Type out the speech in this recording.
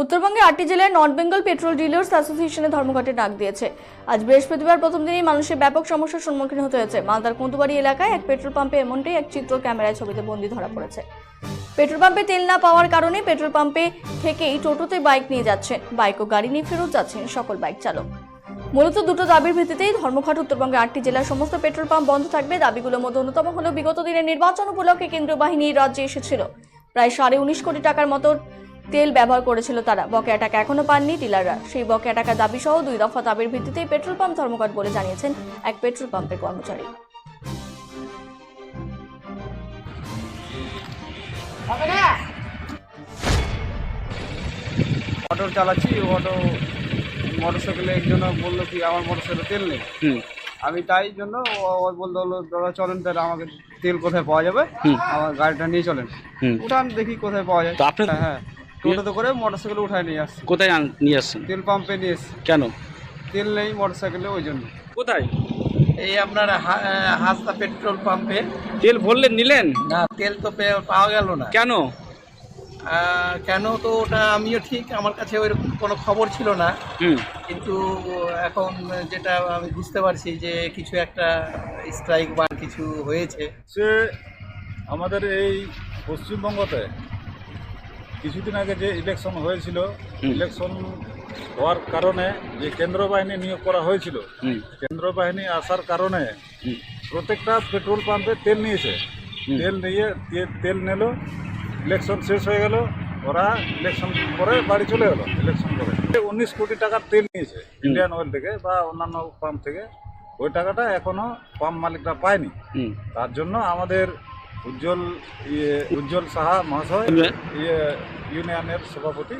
উত্তরবঙ্গে আটটি জেলায় নর্থ বেঙ্গল পেট্রোল ডিলার্স অ্যাসোসিয়েশনে ধর্মঘটে ডাক দিয়েছে। আজ বৃহস্পতিবার প্রথম দিনই মানুষের ব্যাপক সমস্যার সম্মুখীন হতে হয়েছে। মালদার কুন্দুবাড়ি এলাকায় এক পেট্রোল পাম্পে এমনটাই এক চিত্র ক্যামেরায় ছবিতে বন্দি ধরা পড়েছে। পেট্রোল পাম্পে তেল না পাওয়ার কারণে পেট্রোল পাম্পে থেকেই টোটোতে বাইক নিয়ে যাচ্ছে। বাইক ও গাড়ি নিয়ে ফেরত যাচ্ছেন সকল বাইক চালক। মূলত দুটো দাবির ভিত্তিতেই ধর্মঘট উত্তরবঙ্গে আটটি জেলার সমস্ত পেট্রোল পাম্প বন্ধ থাকবে। দাবিগুলোর মধ্যে অন্যতম হলো বিগত দিনের নির্বাচন উপলক্ষে কেন্দ্রীয় বাহিনী রাজ্যে এসেছিল। প্রায় সাড়ে উনিশ কোটি টাকার মতো তেল ব্যবহার করেছিল তারা। বকেয়া টাকা এখনও পাননি ডিলাররা। সেই বকেয়া টাকা দাবি সহ দুই দফা দাবির ভিত্তিতেই পেট্রোল পাম্প ধর্মঘট বলে জানিয়েছেন এক পেট্রোল পাম্পের কর্মচারী। অটো চালাচ্ছি অটো মোটর সাইকেলে একজন বলল কি আমার মোটর সাইকেলে তেল নেই। আমি তাই জন্য ও- বলতে হলো দাদা চলেন তাহলে আমাকে তেল কোথায় পাওয়া যাবে? হুম। আমার গাড়িটা নিয়ে চলেন। হুম। উঠান দেখি কোথায় পাওয়া যায়। তো আপনি- হ্যাঁ, হ্যাঁ। টোটোতে করে মোটর সাইকেলে উঠায় নিয়ে আসছি। কোথায় আন- নিয়ে আসছেন? তেল পাম্পে নিয়ে এসছি। কেন? তেল নেই মোটর সাইকেলে ওই জন্য। কোথায়? এই আপনার হা- আহ, হাসদা পেট্রোল পাম্পে। তেল ভরলেন নিলেন? না তেল তো পে- পাওয়া গেল না। কেন? আহ, কেন তো ওটা আমিও ঠিক আমার কাছে ওইরকম কোনো খবর ছিল না। হুম। কিন্তু এখন যেটা আমি বুঝতে পারছি যে কিছু একটা স্ট্রাইক বা কিছু হয়েছে। সে আমাদের এই পশ্চিমবঙ্গতে কিছুদিন আগে যে ইলেকশন হয়েছিল ইলেকশন হওয়ার কারণে যে কেন্দ্র বাহিনী নিয়োগ করা হয়েছিল কেন্দ্র বাহিনী আসার কারণে প্রত্যেকটা পেট্রোল পাম্পে তেল নিয়েছে। তেল নিয়ে তেল নিল ইলেকশন শেষ হয়ে গেল ওরা ইলেকশন পরে বাড়ি চলে গেলো ইলেকশন করে। উনিশ কোটি টাকার তেল নিয়েছে ইন্ডিয়ান অয়েল থেকে বা অন্যান্য পাম্প থেকে। ওই টাকাটা এখনও পাম্প মালিকরা পায়নি। তার জন্য আমাদের উজ্জ্বল ইয়ে উজ্জ্বল সাহা মহাশয় হুম। ইয়ে ইউনিয়নের সভাপতি